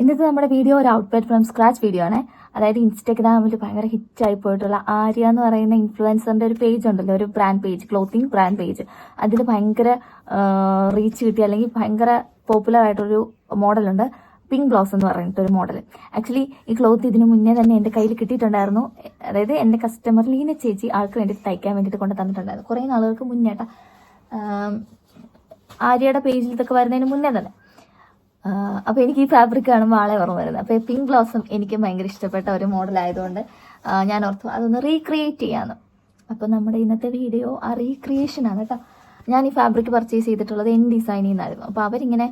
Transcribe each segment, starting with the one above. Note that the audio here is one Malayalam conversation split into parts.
ഇന്നത്തെ നമ്മുടെ വീഡിയോ ഒരു ഔട്ട്പുട്ട് ഫ്രം സ്ക്രാച്ച് വീഡിയോ ആണ്. അതായത് ഇൻസ്റ്റഗ്രാമിൽ ഭയങ്കര ഹിറ്റായി പോയിട്ടുള്ള ആര്യ എന്ന് പറയുന്ന ഇൻഫ്ലുവൻസറിന്റെ ഒരു പേജ് ഉണ്ടല്ലോ ഒരു brand page clothing brand page അതിൽ ഭയങ്കര റീച്ച് കിട്ടി അല്ലെങ്കിൽ ഭയങ്കര പോപ്പുലർ ആയിട്ടൊരു മോഡലുണ്ട് പിങ്ക് ബ്ലൗസ് എന്ന് പറഞ്ഞിട്ട് ഒരു മോഡൽ ആക്ച്വലി ഈ ക്ലോത്ത് ഇതിനു മുന്നേ തന്നെ എന്റെ കയ്യിൽ കിട്ടിയിട്ടുണ്ടായിരുന്നു. അതായത് എന്റെ കസ്റ്റമർ ലീന ചേച്ചി ആൾക്ക് വേണ്ടിയിട്ട് തയ്ക്കാൻ വേണ്ടിയിട്ട് കൊണ്ട് തന്നിട്ടുണ്ടായിരുന്നു. കുറേ നാളുകൾക്ക് മുന്നേട്ട ആര്യയുടെ പേജിൽ ഇതൊക്കെ വരുന്നതിന് മുന്നേ തന്നെ. അപ്പോൾ എനിക്ക് ഈ ഫാബ്രിക് കാണുമ്പോൾ ആളെ ഓർമ്മ വരുന്നത്. അപ്പോൾ പിങ്ക് ബ്ലൗസും എനിക്ക് ഭയങ്കര ഇഷ്ടപ്പെട്ട ഒരു മോഡൽ ആയതുകൊണ്ട് ഞാൻ ഓർത്തു അതൊന്ന് റീക്രിയേറ്റ് ചെയ്യാന്ന്. അപ്പോൾ നമ്മുടെ ഇന്നത്തെ വീഡിയോ ആ റീക്രിയേഷൻ ആണ് കേട്ടോ ഞാൻ ഈ ഫാബ്രിക് പർച്ചേസ് ചെയ്തിട്ടുള്ളത് എൻ ഡിസൈനിൽ നിന്നായിരുന്നു അപ്പോൾ അവരിങ്ങനെ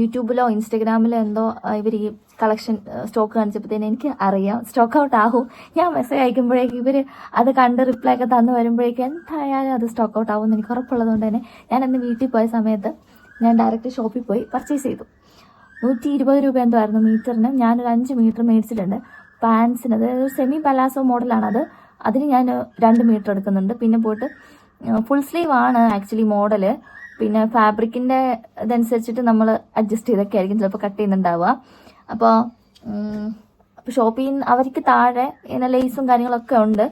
യൂട്യൂബിലോ ഇൻസ്റ്റഗ്രാമിലോ എന്തോ ഇവർ ഈ കളക്ഷൻ സ്റ്റോക്ക് കാണിച്ചപ്പോഴത്തേന് എനിക്ക് അറിയാം. സ്റ്റോക്ക് ഔട്ട് ആകും ഞാൻ മെസ്സേജ് അയക്കുമ്പോഴേക്കും ഇവർ അത് കണ്ട് റിപ്ലൈ ഒക്കെ തന്നു വരുമ്പോഴേക്കും എന്തായാലും അത് സ്റ്റോക്ക് ഔട്ട് ആവും എന്ന് എനിക്ക് ഉറപ്പുള്ളതുകൊണ്ട് തന്നെ ഞാൻ അന്ന് വീട്ടിൽ പോയ സമയത്ത് ഞാൻ ഡയറക്റ്റ് ഷോപ്പിൽ പോയി പർച്ചേസ് ചെയ്തു. നൂറ്റി ഇരുപത് രൂപ എന്തോ മീറ്ററിന്. ഞാനൊരു അഞ്ച് മീറ്റർ മേടിച്ചിട്ടുണ്ട്. പാൻസിന് അതായത് സെമി പലാസോ അത്. അതിന് ഞാൻ രണ്ട് മീറ്റർ എടുക്കുന്നുണ്ട്. പിന്നെ പോയിട്ട് ഫുൾ സ്ലീവ് ആണ് ആക്ച്വലി മോഡൽ പിന്നെ ഫാബ്രിക്കിന്റെ ഇതനുസരിച്ചിട്ട് നമ്മൾ അഡ്ജസ്റ്റ് ചെയ്തൊക്കെ ആയിരിക്കും. ചിലപ്പോൾ കട്ട് ചെയ്യുന്നുണ്ടാവുക. അപ്പോൾ അപ്പോൾ ഷോപ്പിൽ നിന്ന് അവർക്ക് താഴെ ഇങ്ങനെ ലേസും കാര്യങ്ങളൊക്കെ ഉണ്ട്.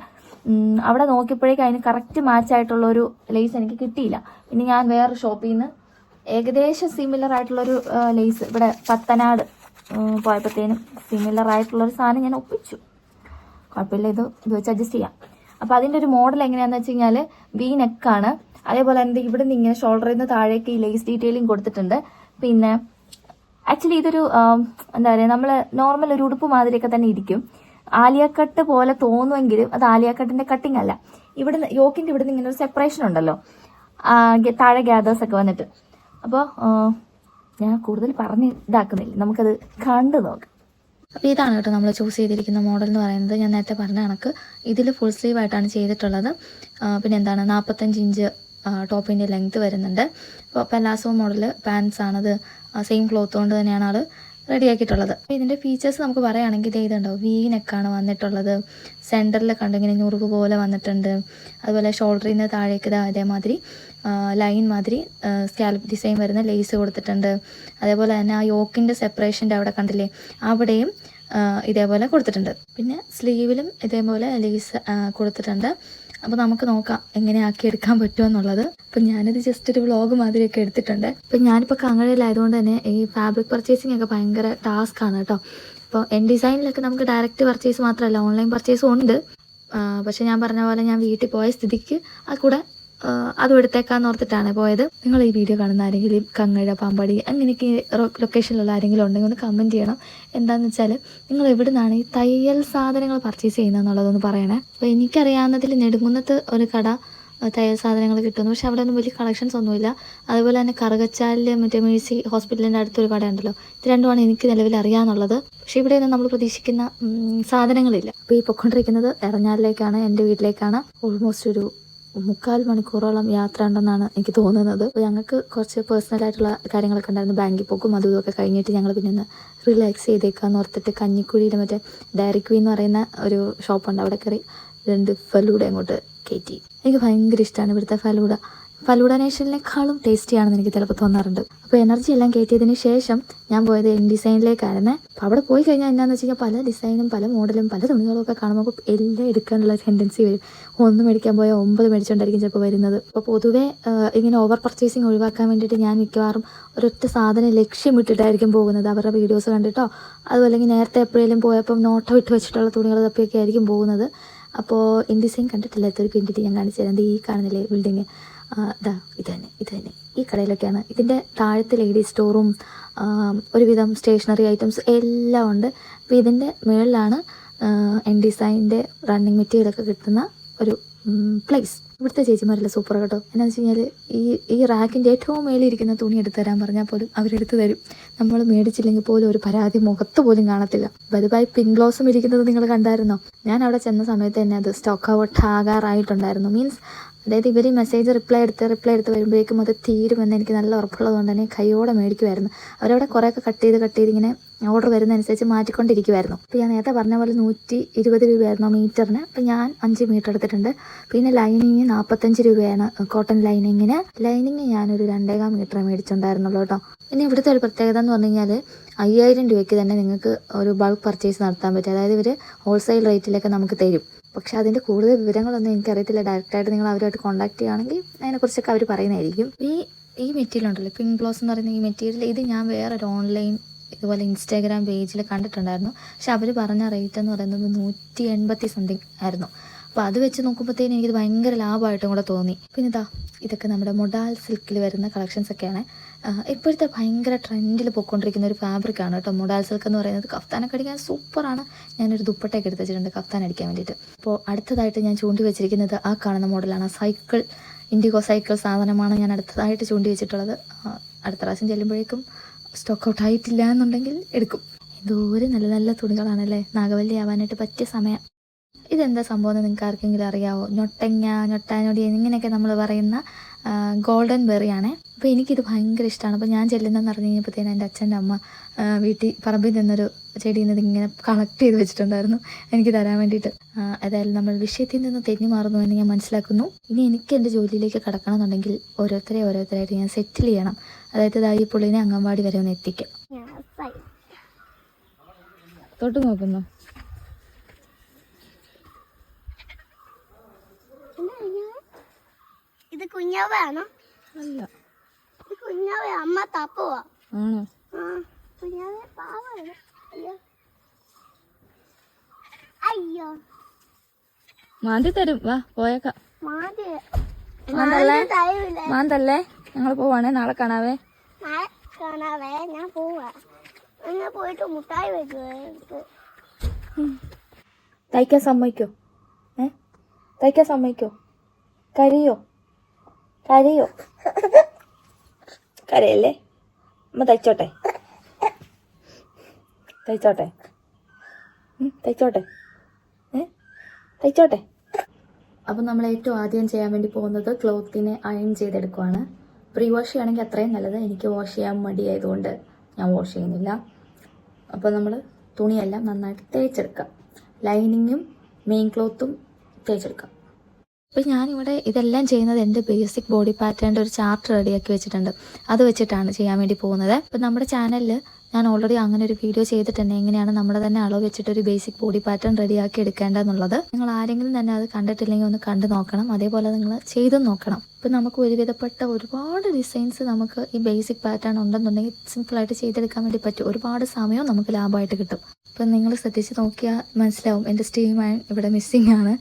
അവിടെ നോക്കിയപ്പോഴേക്കും അതിന് കറക്റ്റ് മാച്ച് ആയിട്ടുള്ള ഒരു ലേസ് എനിക്ക് കിട്ടിയില്ല. പിന്നെ ഞാൻ വേറെ ഷോപ്പിൽ നിന്ന് ഏകദേശം സിമിലർ ആയിട്ടുള്ളൊരു ലേസ് ഇവിടെ പത്തനാട് പോയപ്പോഴത്തേനും സിമിലർ ആയിട്ടുള്ളൊരു സാധനം ഞാൻ ഒപ്പിച്ചു. കുഴപ്പമില്ല ഇത് ഇത് വെച്ച് അഡ്ജസ്റ്റ് ചെയ്യാം. അപ്പോൾ അതിന്റെ ഒരു മോഡൽ എങ്ങനെയാണെന്ന് വെച്ച് കഴിഞ്ഞാൽ വി നെക്കാണ് അതേപോലെ തന്നെ ഇവിടെ നിന്ന് ഇങ്ങനെ ഷോൾഡറിൽ നിന്ന് താഴേക്ക് ഈ ലേസ് ഡീറ്റെയിലിംഗ് കൊടുത്തിട്ടുണ്ട്. പിന്നെ ആക്ച്വലി ഇതൊരു എന്താ പറയുക നമ്മൾ നോർമൽ ഒരു ഉടുപ്പ് മാതിരിയൊക്കെ തന്നെ ഇരിക്കും. ആലിയാക്കട്ട് പോലെ തോന്നുമെങ്കിലും അത് ആലിയ കട്ടിങ് കട്ടിംഗ് അല്ല. ഇവിടുന്ന് യോക്കിന്റെ ഇവിടുന്ന് ഇങ്ങനെ ഒരു സെപ്പറേഷൻ ഉണ്ടല്ലോ. താഴെ ഗ്യാദേഴ്സ് ഒക്കെ വന്നിട്ട്. അപ്പോൾ ഞാൻ കൂടുതൽ പറഞ്ഞ് ഇതാക്കുന്നില്ല. നമുക്കത് കണ്ടു നോക്കാം. അപ്പോൾ ഇതാണ് കേട്ടോ നമ്മൾ ചൂസ് ചെയ്തിരിക്കുന്ന മോഡൽ എന്ന് പറയുന്നത്. ഞാൻ നേരത്തെ പറഞ്ഞ കണക്ക്. ഇതിൽ ഫുൾ സ്ലീവ് ആയിട്ടാണ് ചെയ്തിട്ടുള്ളത്. പിന്നെ എന്താണ് നാൽപ്പത്തഞ്ച് ഇഞ്ച് ടോപ്പിന്റെ ലെങ്ത് വരുന്നുണ്ട്. അപ്പോൾ പെലാസോ മോഡൽ പാൻസ് ആണത് സെയിം ക്ലോത്ത് കൊണ്ട് തന്നെയാണ് ആൾ റെഡിയാക്കിയിട്ടുള്ളത്. അപ്പോൾ ഇതിന്റെ ഫീച്ചേഴ്സ് നമുക്ക് പറയുകയാണെങ്കിൽ ഇത് ഇതുണ്ടോ? വി നെക്കാണ് വന്നിട്ടുള്ളത് സെന്ററിൽ കണ്ടു ഇങ്ങനെ ഞുറുക്ക് പോലെ വന്നിട്ടുണ്ട്. അതുപോലെ ഷോൾഡറിൽ നിന്ന് താഴേക്ക് അതേമാതിരി ലൈൻ മാതിരി സ്കാലപ്പ് ഡിസൈൻ വരുന്ന ലേസ് കൊടുത്തിട്ടുണ്ട്. അതേപോലെ തന്നെ ആ യോക്കിന്റെ സെപ്പറേഷന്റെ അവിടെ കണ്ടില്ലേ? അവിടെയും ഇതേപോലെ കൊടുത്തിട്ടുണ്ട്. പിന്നെ സ്ലീവിലും ഇതേപോലെ ലേസ് കൊടുത്തിട്ടുണ്ട്. അപ്പോൾ നമുക്ക് നോക്കാം എങ്ങനെ ആക്കി എടുക്കാൻ പറ്റുമെന്നുള്ളത് അപ്പം ഞാനിത് ജസ്റ്റ് ഒരു വ്ളോഗ് മാതിരിയൊക്കെ എടുത്തിട്ടുണ്ട്. അപ്പം ഞാനിപ്പോൾ കങ്ങഴയിലായതുകൊണ്ട് തന്നെ ഈ ഫാബ്രിക് പർച്ചേസിംഗ് ഒക്കെ ഭയങ്കര ടാസ്ക് ആണ് കേട്ടോ. അപ്പോൾ എൻ ഡിസൈനിലൊക്കെ നമുക്ക് ഡയറക്റ്റ് പർച്ചേസ് മാത്രമല്ല ഓൺലൈൻ പർച്ചേസും ഉണ്ട്. പക്ഷെ ഞാൻ പറഞ്ഞ പോലെ ഞാൻ വീട്ടിൽ പോയ സ്ഥിതിക്ക് ആ കൂടെ അതും എടുത്തേക്കാന്ന് ഓർത്തിട്ടാണ് പോയത്. നിങ്ങൾ ഈ വീഡിയോ കാണുന്ന ആരെങ്കിലും കങ്ങഴ പാമ്പാടി അങ്ങനെയൊക്കെ ലൊക്കേഷനിലുള്ള ആരെങ്കിലും ഉണ്ടെങ്കിൽ ഒന്ന് കമന്റ് ചെയ്യണം. എന്താണെന്ന് വെച്ചാൽ നിങ്ങൾ എവിടെ നിന്നാണ് ഈ തയ്യൽ സാധനങ്ങൾ പർച്ചേസ് ചെയ്യുന്നതെന്നുള്ളതൊന്ന് പറയണേ. അപ്പോൾ എനിക്കറിയാവുന്നതിൽ നെടുങ്കുന്നത്ത് ഒരു കട തയ്യൽ സാധനങ്ങൾ കിട്ടുന്നു. പക്ഷെ അവിടെ ഒന്നും വലിയ കളക്ഷൻസ് ഒന്നുമില്ല. അതുപോലെ തന്നെ കറുകച്ചാലിലെ മറ്റേ മേഴ്സി ഹോസ്പിറ്റലിന്റെ അടുത്തൊരു കടയുണ്ടല്ലോ. ഇത് രണ്ടുമാണ് എനിക്ക് നിലവിൽ അറിയാമെന്നുള്ളത് പക്ഷേ ഇവിടെയൊന്നും നമ്മൾ പ്രതീക്ഷിക്കുന്ന സാധനങ്ങളില്ല. അപ്പോൾ ഈ പൊക്കൊണ്ടിരിക്കുന്നത് എറഞ്ഞാലിലേക്കാണ് എന്റെ വീട്ടിലേക്കാണ്. ഓൾമോസ്റ്റ് ഒരു മുക്കാൽ മണിക്കൂറോളം യാത്ര ഉണ്ടെന്നാണ് എനിക്ക് തോന്നുന്നത്. അപ്പോൾ ഞങ്ങൾക്ക് കുറച്ച് പേഴ്സണൽ ആയിട്ടുള്ള കാര്യങ്ങളൊക്കെ ഉണ്ടായിരുന്നു. ബാങ്കിൽ പോക്കും അതും ഇതൊക്കെ കഴിഞ്ഞിട്ട് ഞങ്ങൾ പിന്നെ ഒന്ന് റിലാക്സ് ചെയ്തേക്കാന്ന് ഓർത്തിട്ട് കഞ്ഞിക്കുഴിയിൽ മറ്റേ ഡയറി ക്വീൻ എന്ന് പറയുന്ന ഒരു ഷോപ്പുണ്ട് അവിടെ കയറി രണ്ട് ഫലൂഡ അങ്ങോട്ട് കയറ്റി എനിക്ക് ഭയങ്കര ഇഷ്ടമാണ് ഇവിടുത്തെ ഫലൂഡ ഫലൂഡ നേഷനിലേക്കാളും ടേസ്റ്റിയാണെന്ന് എനിക്ക് ചിലപ്പോൾ തോന്നാറുണ്ട്. അപ്പോൾ എനർജി എല്ലാം കയറ്റിയതിന് ശേഷം ഞാൻ പോയത് എൻ ഡിസൈനിലേക്കായിരുന്നു. അപ്പോൾ അവിടെ പോയി കഴിഞ്ഞാൽ എന്താണെന്ന് വെച്ച് കഴിഞ്ഞാൽ പല ഡിസൈനും പല മോഡലും പല തുണികളും ഒക്കെ കാണുമ്പോൾ എല്ലാം എടുക്കാനുള്ള ടെൻഡൻസി വരും. ഒന്ന് മേടിക്കാൻ പോയാൽ ഒമ്പത് മേടിച്ചുകൊണ്ടായിരിക്കും ചിലപ്പോൾ വരുന്നത്. അപ്പോൾ പൊതുവേ ഇങ്ങനെ ഓവർ പർച്ചേസിങ് ഒഴിവാക്കാൻ വേണ്ടിയിട്ട് ഞാൻ മിക്കവാറും ഒരൊറ്റ സാധനം ലക്ഷ്യമിട്ടിട്ടായിരിക്കും പോകുന്നത്. അവരുടെ വീഡിയോസ് കണ്ടിട്ടോ അതുപോലെ അല്ലെങ്കിൽ നേരത്തെ എപ്പോഴേലും പോയപ്പം നോട്ടോ ഇട്ട് വെച്ചിട്ടുള്ള തുണികൾ തപ്പിയൊക്കെ ആയിരിക്കും പോകുന്നത്. അപ്പോൾ ഇൻ ഡിസൈൻ കണ്ടിട്ടില്ലാത്തൊരു വേണ്ടിയിട്ട് ഞാൻ കാണിച്ചു തരാം ഈ കാണുന്നില്ലേ ബിൽഡിങ് ഇതാ ഇത് തന്നെ ഇത് തന്നെ ഈ കടയിലൊക്കെയാണ്. ഇതിന്റെ താഴത്തെ ലേഡീസ് സ്റ്റോറും ഒരുവിധം സ്റ്റേഷനറി ഐറ്റംസ് എല്ലാം ഉണ്ട്. അപ്പോൾ ഇതിന്റെ മുകളിലാണ് എൻ ഡിസൈന്റെ റണ്ണിങ് മെറ്റീരിയലൊക്കെ കിട്ടുന്ന ഒരു പ്ലേസ് ഇവിടുത്തെ ചേച്ചിമാരല്ല സൂപ്പർ കേട്ടോ. എന്നാന്ന് വെച്ച് കഴിഞ്ഞാൽ ഈ ഈ റാക്കിന്റെ ഏറ്റവും മേലിരിക്കുന്ന തുണി എടുത്തു തരാൻ പറഞ്ഞാൽ പോലും അവരെടുത്ത് തരും. നമ്മൾ മേടിച്ചില്ലെങ്കിൽ പോലും ഒരു പരാതി മുഖത്ത് പോലും കാണത്തില്ല. വലുതായി പിങ്ക് ബ്ലൗസും ഇരിക്കുന്നത് നിങ്ങൾ കണ്ടായിരുന്നോ? ഞാൻ അവിടെ ചെന്ന സമയത്ത് തന്നെ അത് സ്റ്റോക്ക് ഔട്ട് ആകാറായിട്ടുണ്ടായിരുന്നു മീൻസ് അതായത് ഇവർ മെസ്സേജ് റിപ്ലൈ എടുത്ത് റിപ്ലൈ എടുത്ത് വരുമ്പോഴേക്കും അത് തീരുമെന്ന് എനിക്ക് നല്ല ഉറപ്പുള്ളതുകൊണ്ട് തന്നെ കൈയോടെ മേടിക്കുമായിരുന്നു അവരവിടെ കുറേയൊക്കെ കട്ട് ചെയ്ത് കട്ട് ചെയ്ത് ഇങ്ങനെ ഓർഡർ വരുന്നതനുസരിച്ച് മാറ്റിക്കൊണ്ടിരിക്കുമായിരുന്നു അപ്പോൾ ഞാൻ നേരത്തെ പറഞ്ഞ പോലെ നൂറ്റി ഇരുപത് രൂപയായിരുന്നു മീറ്ററിന് അപ്പോൾ ഞാൻ അഞ്ച് മീറ്റർ എടുത്തിട്ടുണ്ട്. പിന്നെ ലൈനിങ് നാൽപ്പത്തഞ്ച് രൂപയാണ് കോട്ടൺ ലൈനിങ്ങിന് ലൈനിങ് ഞാനൊരു രണ്ടേകാൽ മീറ്റർ മേടിച്ചിട്ടുണ്ടായിരുന്നുള്ളൂ കേട്ടോ. പിന്നെ ഇവിടുത്തെ ഒരു പ്രത്യേകത എന്ന് പറഞ്ഞു കഴിഞ്ഞാൽ അയ്യായിരം രൂപയ്ക്ക് തന്നെ നിങ്ങൾക്ക് ഒരു ബൾക്ക് പർച്ചേസ് നടത്താൻ പറ്റും. അതായത് ഇവർ ഹോൾസെയിൽ റേറ്റിലൊക്കെ നമുക്ക് തരും. പക്ഷേ അതിന്റെ കൂടുതൽ വിവരങ്ങളൊന്നും എനിക്കറിയത്തില്ല. ഡയറക്റ്റായിട്ട് നിങ്ങൾ അവരുമായിട്ട് കോൺടാക്ട് ചെയ്യുകയാണെങ്കിൽ അതിനെക്കുറിച്ചൊക്കെ അവർ പറയുന്നതായിരിക്കും. ഈ ഈ മെറ്റീരിയൽ ഉണ്ടല്ലോ പിങ്ക് ബ്ലോസ് എന്ന് പറയുന്ന ഈ മെറ്റീരിയൽ ഇത് ഞാൻ വേറൊരു ഓൺലൈൻ ഇതുപോലെ ഇൻസ്റ്റാഗ്രാം പേജിൽ കണ്ടിട്ടുണ്ടായിരുന്നു. പക്ഷെ അവർ പറഞ്ഞ റേറ്റ് എന്ന് പറയുന്നത് നൂറ്റി എൺപത്തി സംതിങ് ആയിരുന്നു. അപ്പോൾ അത് വെച്ച് നോക്കുമ്പോഴത്തേനും എനിക്കിത് ഭയങ്കര ലാഭമായിട്ടും കൂടെ തോന്നി. പിന്നെ ഇതാ ഇതൊക്കെ നമ്മുടെ മൊഡാൽ സിൽക്കിൽ വരുന്ന കളക്ഷൻസ് ഒക്കെയാണ്. ഇപ്പോഴത്തെ ഭയങ്കര ട്രെൻഡിൽ പോയിക്കൊണ്ടിരിക്കുന്ന ഒരു ഫാബ്രിക്കാണ് കേട്ടോ. മുഡാൽ സിൽക്ക് എന്ന് പറയുന്നത്. കഫ്താനൊക്കെ അടിക്കാൻ സൂപ്പറാണ്. ഞാനൊരു ദുപ്പട്ടയൊക്കെ എടുത്ത് വെച്ചിട്ടുണ്ട് കഫ്താൻ അടിക്കാൻ വേണ്ടിയിട്ട്. അപ്പോൾ അടുത്തതായിട്ട് ഞാൻ ചൂണ്ടി വെച്ചിരിക്കുന്നത് ആ കാണുന്ന മോഡലാണ് സൈക്കിൾ ഇൻഡിഗോ സൈക്കിൾ സാധനമാണ് ഞാൻ അടുത്തതായിട്ട് ചൂണ്ടി വെച്ചിട്ടുള്ളത്. അടുത്ത പ്രാവശ്യം ചെല്ലുമ്പോഴേക്കും സ്റ്റോക്ക് ഔട്ട് ആയിട്ടില്ല എന്നുണ്ടെങ്കിൽ എടുക്കും. എന്തോരം നല്ല നല്ല തുണികളാണല്ലേ? നാഗവല്ലി ആവാനായിട്ട് പറ്റിയ സമയം. ഇതെന്താ സംഭവം എന്ന് നിങ്ങൾക്ക് ആർക്കെങ്കിലും അറിയാവോ? ഞൊട്ടങ്ങ ഞൊട്ടാനൊടി എന്നിങ്ങനെയൊക്കെ നമ്മൾ പറയുന്ന ഗോൾഡൻ ബെറിയാണേ. അപ്പോൾ എനിക്കിത് ഭയങ്കര ഇഷ്ടമാണ് അപ്പോൾ ഞാൻ ചെല്ലുന്നതെന്ന് പറഞ്ഞു കഴിഞ്ഞപ്പോഴത്തേനും എന്റെ അച്ഛന്റെ അമ്മ വീട്ടിൽ പറമ്പിൽ നിന്നൊരു ചെടിയിൽ നിന്ന് ഇങ്ങനെ കളക്ട് ചെയ്ത് വെച്ചിട്ടുണ്ടായിരുന്നു. എനിക്ക് തരാൻ വേണ്ടിയിട്ട്. അതായത് നമ്മൾ വിഷയത്തിൽ നിന്ന് തെന്നി മാറുന്നു എന്ന് ഞാൻ മനസ്സിലാക്കുന്നു. ഇനി എനിക്ക് എന്റെ ജോലിയിലേക്ക് കടക്കണമെന്നുണ്ടെങ്കിൽ ഓരോരുത്തരെ ഓരോരുത്തരായിട്ട് ഞാൻ സെറ്റിൽ ചെയ്യണം. അതായത് ഈ പുള്ളിനെ അംഗൻവാടി വരെ ഒന്ന് എത്തിക്കും. തൊട്ട് നോക്കുന്നു? ഇത് കുഞ്ഞാവയാണോ അല്ല. ഇത് കുഞ്ഞാവ അമ്മ തപ്പുവാ. ആണോ? ആ കുഞ്ഞാവ പാവാണ്. അയ്യോ. അയ്യോ. മാന്തി തരും. വാ പോയേക്കാം. മാന്തി. മാന്തല്ലേ? മാന്തല്ലേ ഞങ്ങൾ പോവാണേ. നാളെ കാണാവേ. കാണാവേ. ഞാൻ പോവാ. പോയിട്ട് മുട്ടായി വെക്കുവേ തയ്ക്കാൻ സമ്മതിക്കോ? ഏ? തയ്ക്കാൻ സമ്മതിക്കോ? കരയോ? കരയോ? കരയല്ലേ? അമ്മ തയ്ച്ചോട്ടെ. തയ്ച്ചോട്ടെ. തയ്ച്ചോട്ടെ. ഏ? തയ്ച്ചോട്ടെ. അപ്പം നമ്മൾ ഏറ്റവും ആദ്യം ചെയ്യാൻ വേണ്ടി പോകുന്നത് ക്ലോത്തിനെ അയൺ ചെയ്തെടുക്കുവാണ്. പ്രീ വാഷ് ചെയ്യുകയാണെങ്കിൽ അത്രയും നല്ലത്. എനിക്ക് വാഷ് ചെയ്യാൻ മടിയായതുകൊണ്ട് ഞാൻ വാഷ് ചെയ്യുന്നില്ല. അപ്പോൾ നമ്മൾ തുണിയെല്ലാം നന്നായിട്ട് തേച്ചെടുക്കാം. ലൈനിങ്ങും മെയിൻ ക്ലോത്തും തേച്ചെടുക്കാം. അപ്പോൾ ഞാനിവിടെ ഇതെല്ലാം ചെയ്യുന്നത് എന്റെ ബേസിക് ബോഡി പാറ്റേണിന്റെ ഒരു ചാർട്ട് റെഡിയാക്കി വെച്ചിട്ടുണ്ട്. അത് വെച്ചിട്ടാണ് ചെയ്യാൻ വേണ്ടി പോകുന്നത്. അപ്പോൾ നമ്മുടെ ചാനലിൽ ഞാൻ ഓൾറെഡി അങ്ങനെ ഒരു വീഡിയോ ചെയ്തിട്ടുണ്ട് എങ്ങനെയാണ് നമ്മുടെ തന്നെ അളവ് വെച്ചിട്ട് ഒരു ബേസിക് ബോഡി പാറ്റേൺ റെഡിയാക്കി എടുക്കേണ്ടതെന്നുള്ളത് നിങ്ങൾ ആരെങ്കിലും തന്നെ അത് കണ്ടിട്ടില്ലെങ്കിൽ ഒന്ന് കണ്ടു നോക്കണം. അതേപോലെ നിങ്ങൾ ചെയ്തും നോക്കണം. ഇപ്പം നമുക്ക് ഒരുവിധപ്പെട്ട ഒരുപാട് ഡിസൈൻസ് നമുക്ക് ഈ ബേസിക് പാറ്റേൺ ഉണ്ടെന്നുണ്ടെങ്കിൽ സിമ്പിളായിട്ട് ചെയ്തെടുക്കാൻ വേണ്ടി പറ്റും. ഒരുപാട് സമയവും നമുക്ക് ലാഭമായിട്ട് കിട്ടും. അപ്പം നിങ്ങൾ ശ്രദ്ധിച്ച് നോക്കിയാൽ മനസ്സിലാവും. എന്റെ സ്റ്റീം ഇവിടെ മിസ്സിംഗ് ആണ്.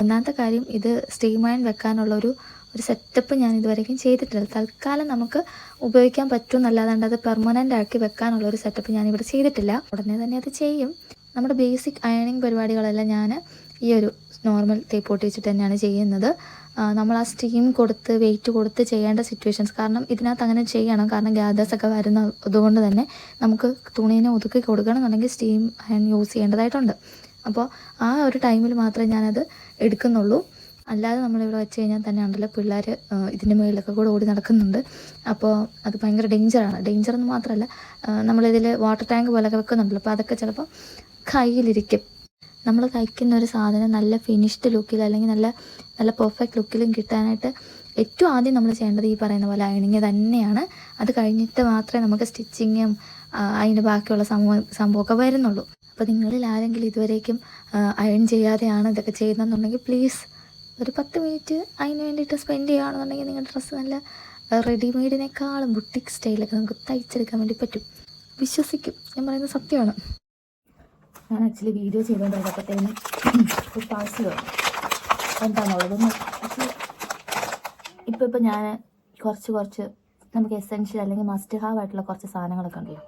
ഒന്നാമത്തെ കാര്യം ഇത് സ്റ്റീം വെക്കാനുള്ള ഒരു ഒരു സെറ്റപ്പ് ഞാൻ ഇതുവരെയും ചെയ്തിട്ടില്ല. തൽക്കാലം നമുക്ക് ഉപയോഗിക്കാൻ പറ്റും എന്നല്ലാതെ അത് പെർമനന്റ് ആക്കി വെക്കാനുള്ള ഒരു സെറ്റപ്പ് ഞാൻ ഇവിടെ ചെയ്തിട്ടില്ല. ഉടനെ തന്നെ അത് ചെയ്യും. നമ്മുടെ ബേസിക് അയണിങ് പരിപാടികളെല്ലാം ഞാൻ ഈ ഒരു നോർമൽ തേപ്പ് വെച്ചിട്ട് തന്നെയാണ് ചെയ്യുന്നത്. നമ്മൾ ആ സ്റ്റീം കൊടുത്ത് വെയിറ്റ് കൊടുത്ത് ചെയ്യേണ്ട സിറ്റുവേഷൻസ് കാരണം ഇതിനകത്ത് അങ്ങനെ ചെയ്യണം. കാരണം ഗ്യാദേഴ്സ് ഒക്കെ വരുന്ന അതുകൊണ്ട് തന്നെ നമുക്ക് തുണീനെ ഒതുക്കി കൊടുക്കണം എന്നുണ്ടെങ്കിൽ സ്റ്റീം അയൺ യൂസ് ചെയ്യേണ്ടതായിട്ടുണ്ട്. അപ്പോൾ ആ ഒരു ടൈമിൽ മാത്രമേ ഞാനത് എടുക്കുന്നുള്ളൂ. അല്ലാതെ നമ്മളിവിടെ വെച്ച് കഴിഞ്ഞാൽ തന്നെ ഉണ്ടല്ലോ പിള്ളേർ ഇതിന്റെ മുകളിലൊക്കെ കൂടെ ഓടി നടക്കുന്നുണ്ട്. അപ്പോൾ അത് ഭയങ്കര ഡേഞ്ചറാണ് ഡേഞ്ചർ എന്ന് മാത്രമല്ല നമ്മളിതിൽ വാട്ടർ ടാങ്ക് പോലെയൊക്കെ വെക്കുന്നുണ്ടല്ലോ. അപ്പോൾ അതൊക്കെ ചിലപ്പോൾ കയ്യിലിരിക്കും. നമ്മൾ കഴിക്കുന്ന ഒരു സാധനം നല്ല ഫിനിഷ്ഡ് ലുക്കിൽ അല്ലെങ്കിൽ നല്ല നല്ല പെർഫെക്റ്റ് ലുക്കിലും കിട്ടാനായിട്ട് ഏറ്റവും ആദ്യം നമ്മൾ ചെയ്യേണ്ടത് ഈ പറയുന്ന പോലെ അയണിങ് തന്നെയാണ്. അത് കഴിഞ്ഞിട്ട് മാത്രമേ നമുക്ക് സ്റ്റിച്ചിങ്ങും അതിന്റെ ബാക്കിയുള്ള സംഭവം സംഭവമൊക്കെ വരുന്നുള്ളൂ. അപ്പോൾ നിങ്ങളിൽ ആരെങ്കിലും ഇതുവരേക്കും അയൺ ചെയ്യാതെയാണ് ഇതൊക്കെ ചെയ്യുന്നതെന്നുണ്ടെങ്കിൽ പ്ലീസ് ഒരു പത്ത് മിനിറ്റ് അതിന് വേണ്ടിയിട്ട് സ്പെൻഡ് ചെയ്യുകയാണെന്നുണ്ടെങ്കിൽ നിങ്ങളുടെ ഡ്രസ്സ് നല്ല റെഡിമെയ്ഡിനേക്കാളും ബുട്ടിക് സ്റ്റൈലൊക്കെ നമുക്ക് തയ്ച്ചെടുക്കാൻ വേണ്ടി പറ്റും. വിശ്വസിക്കും. ഞാൻ പറയുന്നത് സത്യമാണ്. ഞാൻ ആക്ച്വലി വീഡിയോ ചെയ്തുകൊണ്ടിരുന്നപ്പോഴത്തേന് ഒരു പാഴ്സൽ ഇപ്പോൾ ഇപ്പോൾ ഞാൻ കുറച്ച് കുറച്ച് നമുക്ക് എസെൻഷ്യൽ അല്ലെങ്കിൽ മസ്റ്റ് ഹാവ് ആയിട്ടുള്ള കുറച്ച് സാധനങ്ങളൊക്കെ ഉണ്ടല്ലോ.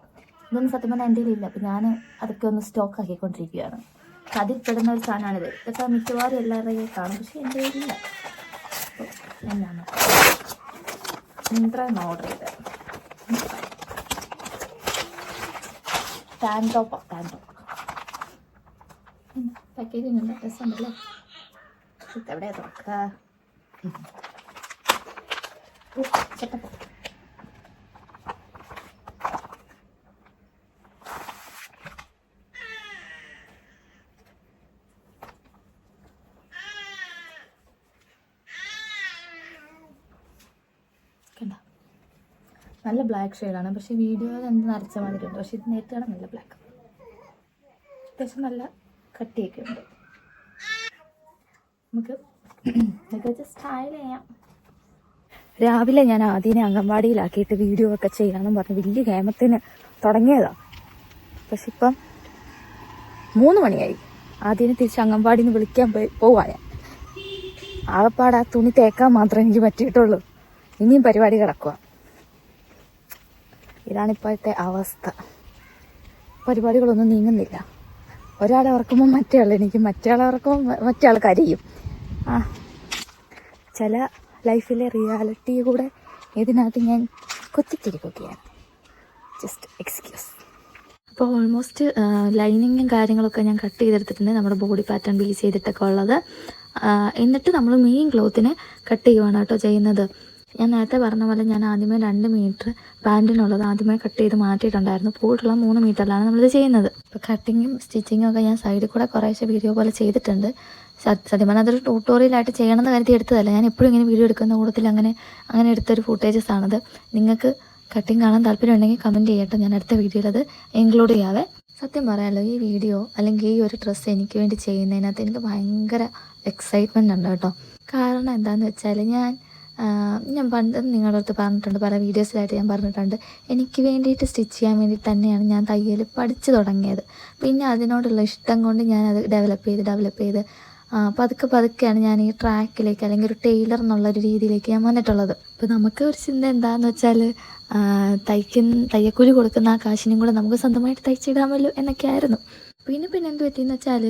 ഇതൊന്നും സത്യം പറഞ്ഞാൽ എന്റെ കയ്യിലില്ല. അപ്പം ഞാൻ അതൊക്കെ ഒന്ന് സ്റ്റോക്ക് ആക്കിക്കൊണ്ടിരിക്കുകയാണ് അപ്പോൾ അതിൽ പെടുന്ന ഒരു സാധനമാണിത് ഇതൊക്കെ മിക്കവാറും എല്ലാവരുടെയും കാണും. പക്ഷേ എന്റെ കയ്യിലില്ല അപ്പോൾ ഞാൻ മിന്ത്രന്ന് ഓർഡർ ചെയ്തത് ടാൻ ടോപ്പോ ടാൻ ടോപ്പ് പാക്കേജിങ് ഉണ്ട്. രസമുണ്ടല്ലേ? ഇതെവിടെയാ തുറക്കുക? സെറ്റപ്പ് നല്ല ബ്ലാക്ക് ഷെയ്ഡാണ് പക്ഷേ വീഡിയോയിൽ എന്ത് നരച്ച മാതിരി ഉണ്ട് പക്ഷേ ഇത് നേരിട്ട് നല്ല ബ്ലാക്ക് അത്യാവശ്യം നല്ല കട്ടിയൊക്കെ ഉണ്ട്. നമുക്ക് മികച്ച സ്റ്റൈൽ ചെയ്യാം. രാവിലെ ഞാൻ ആദ്യം അംഗൻവാടിയിലാക്കിയിട്ട് വീഡിയോ ഒക്കെ ചെയ്യാമെന്നും പറഞ്ഞ് വലിയ കേമത്തിന് തുടങ്ങിയതാണ് പക്ഷെ ഇപ്പം മൂന്ന് മണിയായി. ആദ്യം തിരിച്ച് അംഗൻവാടിയിൽ നിന്ന് വിളിക്കാൻ പോയി പോവാ ഞാൻ. ആകപ്പാട് തുണി തേക്കാൻ മാത്രമേ എനിക്ക് പറ്റിയിട്ടുള്ളൂ. ഇനിയും പരിപാടി കിടക്കുക ഇതാണ് ഇപ്പോഴത്തെ അവസ്ഥ. പരിപാടികളൊന്നും നീങ്ങുന്നില്ല. ഒരാളെ ഉറക്കുമ്പോൾ മറ്റേ ആൾ എനിക്ക് മറ്റേ ആളെ ഉറക്കുമ്പോൾ മറ്റേ ആൾ കരയും. ആ ചില ലൈഫിലെ റിയാലിറ്റി കൂടെ ഇതിനകത്ത് ഞാൻ കുത്തിത്തിരിക്കുകയാണ്. ജസ്റ്റ് എക്സ്ക്യൂസ് അപ്പോൾ ഓൾമോസ്റ്റ് ലൈനിങ്ങും കാര്യങ്ങളൊക്കെ ഞാൻ കട്ട് ചെയ്തെടുത്തിട്ടുണ്ട്. നമ്മുടെ ബോഡി പാറ്റേൺ ബേസ് ചെയ്തിട്ടൊക്കെ ഉള്ളത്. എന്നിട്ട് നമ്മൾ മെയിൻ ക്ലോത്തിനെ കട്ട് ചെയ്യുവാണ് കേട്ടോ ചെയ്യുന്നത്. ഞാൻ നേരത്തെ പറഞ്ഞ പോലെ ഞാൻ ആദ്യമേ രണ്ട് മീറ്റർ പാന്റിനുള്ളത് ആദ്യമേ കട്ട് ചെയ്ത് മാറ്റിയിട്ടുണ്ടായിരുന്നു. പോയിട്ടുള്ള മൂന്ന് മീറ്ററിലാണ് നമ്മളിത് ചെയ്യുന്നത്. ഇപ്പോൾ കട്ടിങ്ങും സ്റ്റിച്ചിങ്ങും ഒക്കെ ഞാൻ സൈഡിൽ കൂടെ കുറേശ്ശെ വീഡിയോ പോലെ ചെയ്തിട്ടുണ്ട്. സത്യം പറഞ്ഞാൽ അതൊരു ട്യൂട്ടോറിയലായിട്ട് ചെയ്യണമെന്ന് കരുതി എടുത്തതല്ല. ഞാൻ എപ്പോഴും ഇങ്ങനെ വീഡിയോ എടുക്കുന്ന കൂട്ടത്തിൽ അങ്ങനെ അങ്ങനെ എടുത്തൊരു ഫുട്ടേജസ് ആണത്. നിങ്ങൾക്ക് കട്ടിങ് കാണാൻ താല്പര്യമുണ്ടെങ്കിൽ കമന്റ് ചെയ്യട്ടെ. ഞാൻ അടുത്ത വീഡിയോയിൽ അത് ഇൻക്ലൂഡ് ചെയ്യാവേ. സത്യം പറയാമല്ലോ ഈ വീഡിയോ അല്ലെങ്കിൽ ഈ ഒരു ഡ്രസ്സ് എനിക്ക് വേണ്ടി ചെയ്യുന്നതിനകത്ത് എനിക്ക് ഭയങ്കര എക്സൈറ്റ്മെന്റ് ഉണ്ട് കേട്ടോ. കാരണം എന്താണെന്ന് വെച്ചാൽ ഞാൻ ഞാൻ പണ്ട് നിങ്ങളുടെ അടുത്ത് പറഞ്ഞിട്ടുണ്ട് പല വീഡിയോസിലായിട്ട് ഞാൻ പറഞ്ഞിട്ടുണ്ട്. എനിക്ക് വേണ്ടിയിട്ട് സ്റ്റിച്ച് ചെയ്യാൻ വേണ്ടി തന്നെയാണ് ഞാൻ തയ്യൽ പഠിച്ചു തുടങ്ങിയത്. പിന്നെ അതിനോടുള്ള ഇഷ്ടം കൊണ്ട് ഞാൻ അത് ഡെവലപ്പ് ചെയ്ത് ഡെവലപ്പ് ചെയ്ത് പതുക്കെ പതുക്കെയാണ് ഞാൻ ഈ ട്രാക്കിലേക്ക് അല്ലെങ്കിൽ ഒരു ടൈലർ എന്നുള്ള ഒരു രീതിയിലേക്ക് ഞാൻ വന്നിട്ടുള്ളത്. അപ്പോൾ നമുക്ക് ഒരു ചിന്ത എന്താണെന്ന് വെച്ചാൽ തയ്ക്കുന്ന തയ്യക്കൂലി കൊടുക്കുന്ന ആ കാശിനും കൂടെ നമുക്ക് സ്വന്തമായിട്ട് തയ്ച്ചിടാമല്ലോ എന്നൊക്കെ ആയിരുന്നു പിന്നെ പിന്നെ എന്ത് പറ്റിയെന്ന് വെച്ചാൽ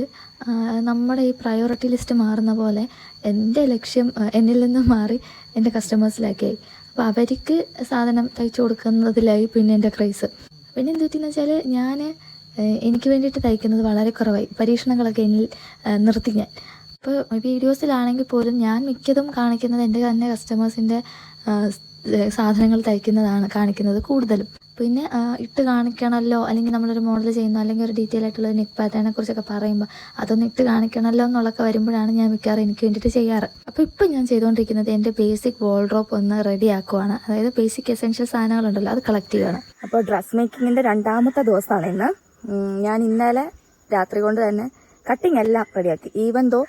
നമ്മുടെ ഈ പ്രയോറിറ്റി ലിസ്റ്റ് മാറുന്ന പോലെ എന്റെ ലക്ഷ്യം എന്നിൽ നിന്ന് മാറി എന്റെ കസ്റ്റമേഴ്സിലേക്കായി അപ്പോൾ അവർക്ക് സാധനം തയ്ച്ചു കൊടുക്കുന്നതിലായി പിന്നെ എന്റെ ക്രൈസ് പിന്നെ എന്ത് പറ്റിയെന്ന് വെച്ചാൽ ഞാൻ എനിക്ക് വേണ്ടിയിട്ട് തയ്ക്കുന്നത് വളരെ കുറവായി. പരീക്ഷണങ്ങളൊക്കെ എന്നിൽ നിർത്തി ഞാൻ. അപ്പോൾ വീഡിയോസിലാണെങ്കിൽ പോലും ഞാൻ മിക്കതും കാണിക്കുന്നത് എന്റെ തന്നെ കസ്റ്റമേഴ്സിന്റെ സാധനങ്ങൾ തയ്ക്കുന്നതാണ് കാണിക്കുന്നത് കൂടുതലും. പിന്നെ ഇട്ട് കാണിക്കണമല്ലോ അല്ലെങ്കിൽ നമ്മളൊരു മോഡൽ ചെയ്യുന്നു അല്ലെങ്കിൽ ഒരു ഡീറ്റെയിൽ ആയിട്ടുള്ള നെക്ക് പാറ്റേണെ കുറിച്ചൊക്കെ പറയുമ്പോൾ അതൊന്ന് ഇട്ട് കാണിക്കണമല്ലോ എന്നുള്ളൊക്കെ വരുമ്പോഴാണ് ഞാൻ മിക്കവാറും എനിക്ക് വേണ്ടിയിട്ട് ചെയ്യാറ്. അപ്പോൾ ഇപ്പം ഞാൻ ചെയ്തുകൊണ്ടിരിക്കുന്നത് എന്റെ ബേസിക് വാൾഡ്രോപ്പ് ഒന്ന് റെഡി ആക്കുവാണ്. അതായത് ബേസിക് എസെൻഷ്യൽ സാധനങ്ങളുണ്ടല്ലോ അത് കളക്ട് ചെയ്യുകയാണ് അപ്പോൾ ഡ്രസ് മേക്കിങ്ങിന്റെ രണ്ടാമത്തെ ദിവസമാണ് ഇന്ന്. ഞാൻ ഇന്നലെ രാത്രി കൊണ്ട് തന്നെ കട്ടിങ് എല്ലാം റെഡിയാക്കി ഈവൻ ദോ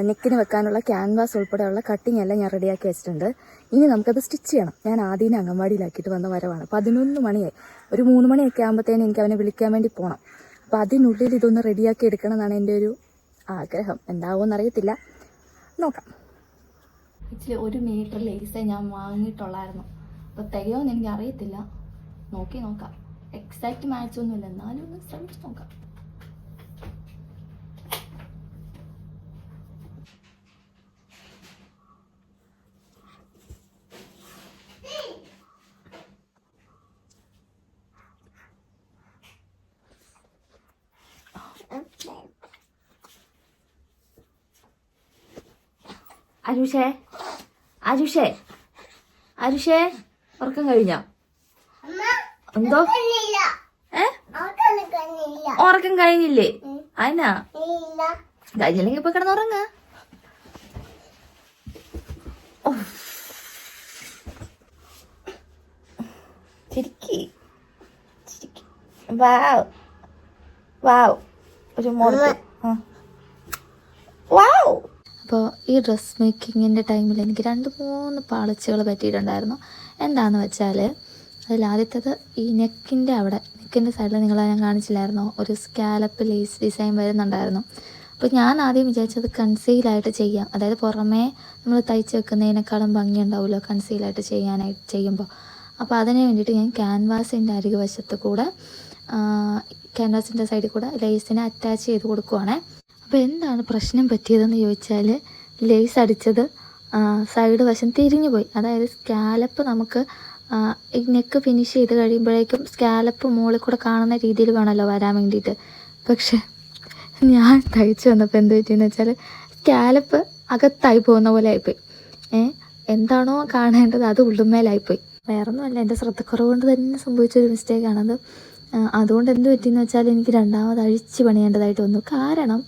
നെക്കിന് വെക്കാനുള്ള ക്യാൻവാസ് ഉൾപ്പെടെയുള്ള കട്ടിങ് എല്ലാം ഞാൻ റെഡിയാക്കി വെച്ചിട്ടുണ്ട്. ഇനി നമുക്കത് സ്റ്റിച്ച് ചെയ്യണം. ഞാൻ ആദ്യം അംഗൻവാടിയിലാക്കിയിട്ട് വന്ന വരവാണ്. പതിനൊന്ന് മണിയായി. ഒരു മൂന്ന് മണിയൊക്കെ ആകുമ്പോഴത്തേനും എനിക്ക് അവനെ വിളിക്കാൻ വേണ്ടി പോകണം അപ്പം അതിനുള്ളിൽ ഇതൊന്ന് റെഡിയാക്കി എടുക്കണം എന്നാണ് എന്റെ ഒരു ആഗ്രഹം. എന്താവുമെന്ന് അറിയത്തില്ല. നോക്കാം. ആക്ച്വലി ഒരു മീറ്റർ ലേസേ ഞാൻ വാങ്ങിയിട്ടുള്ളായിരുന്നു. അപ്പോൾ തികയോന്ന് എനിക്ക് അറിയത്തില്ല നോക്കി നോക്കാം. എക്സാക്റ്റ് മാച്ച് ഒന്നുമില്ല. എന്നാലും ഒന്ന് ശ്രമിച്ച് നോക്കാം. അരുഷേ അരുഷേ അരുഷേ ഉറക്കം കഴിഞ്ഞോ? എന്തോ? ഏ? ഉറക്കം കഴിഞ്ഞില്ലേ. അതിനാ കഴിഞ്ഞില്ലെങ്കിൽ ഇപ്പൊ കിടന്നുറങ്ങ ചിരിക്കി. ചിരിക്കി. വാവ്. വാവ്. ഒരു മോൾ വാവ്. അപ്പോൾ ഈ ഡ്രസ് മേക്കിങ്ങിന്റെ ടൈമിൽ എനിക്ക് രണ്ട് മൂന്ന് പാളിച്ചകൾ പറ്റിയിട്ടുണ്ടായിരുന്നു. എന്താണെന്ന് വെച്ചാൽ അതിൽ ആദ്യത്തേത് ഈ നെക്കിന്റെ അവിടെ നെക്കിന്റെ സൈഡിൽ നിങ്ങൾ ഞാൻ കാണിച്ചില്ലായിരുന്നോ? ഒരു സ്കാലപ്പ് ലേസ് ഡിസൈൻ വരുന്നുണ്ടായിരുന്നു. അപ്പോൾ ഞാൻ ആദ്യം വിചാരിച്ചത് കൺസീലായിട്ട് ചെയ്യാം. അതായത് പുറമേ നമ്മൾ തയ്ച്ച് വെക്കുന്നതിനേക്കാളും ഭംഗി ഉണ്ടാവുമല്ലോ കൺസീലായിട്ട് ചെയ്യാനായിട്ട് ചെയ്യുമ്പോൾ അപ്പോൾ അതിന് വേണ്ടിയിട്ട് ഞാൻ ക്യാൻവാസിന്റെ അരികു വശത്ത് കൂടെ ക്യാൻവാസിന്റെ സൈഡിൽ കൂടെ ലേസിനെ അറ്റാച്ച് ചെയ്ത് കൊടുക്കുവാണേ. അപ്പോൾ എന്താണ് പ്രശ്നം പറ്റിയതെന്ന് ചോദിച്ചാൽ ലേസ് അടിച്ചത് സൈഡ് വശം തിരിഞ്ഞു പോയി. അതായത് സ്കാലപ്പ് നമുക്ക് നെക്ക് ഫിനിഷ് ചെയ്ത് കഴിയുമ്പോഴേക്കും സ്കാലപ്പ് മുകളിൽ കൂടെ കാണുന്ന രീതിയിൽ വേണമല്ലോ വരാൻ വേണ്ടിയിട്ട്. പക്ഷെ ഞാൻ തയ്ച്ചു വന്നപ്പോൾ എന്ത് പറ്റിയെന്ന് വെച്ചാൽ സ്കാലപ്പ് അകത്തായി പോകുന്ന പോലെ ആയിപ്പോയി. ഏ എന്താണോ കാണേണ്ടത് അത് ഉള്ളുമേലായിപ്പോയി. വേറൊന്നുമല്ല എന്റെ ശ്രദ്ധക്കുറവ് കൊണ്ട് തന്നെ സംഭവിച്ചൊരു മിസ്റ്റേക്കാണത് അതുകൊണ്ട് എന്ത് പറ്റിയെന്ന് വെച്ചാൽ എനിക്ക് രണ്ടാമത് അഴിച്ച് പണിയേണ്ടതായിട്ട് വന്നു. കാരണം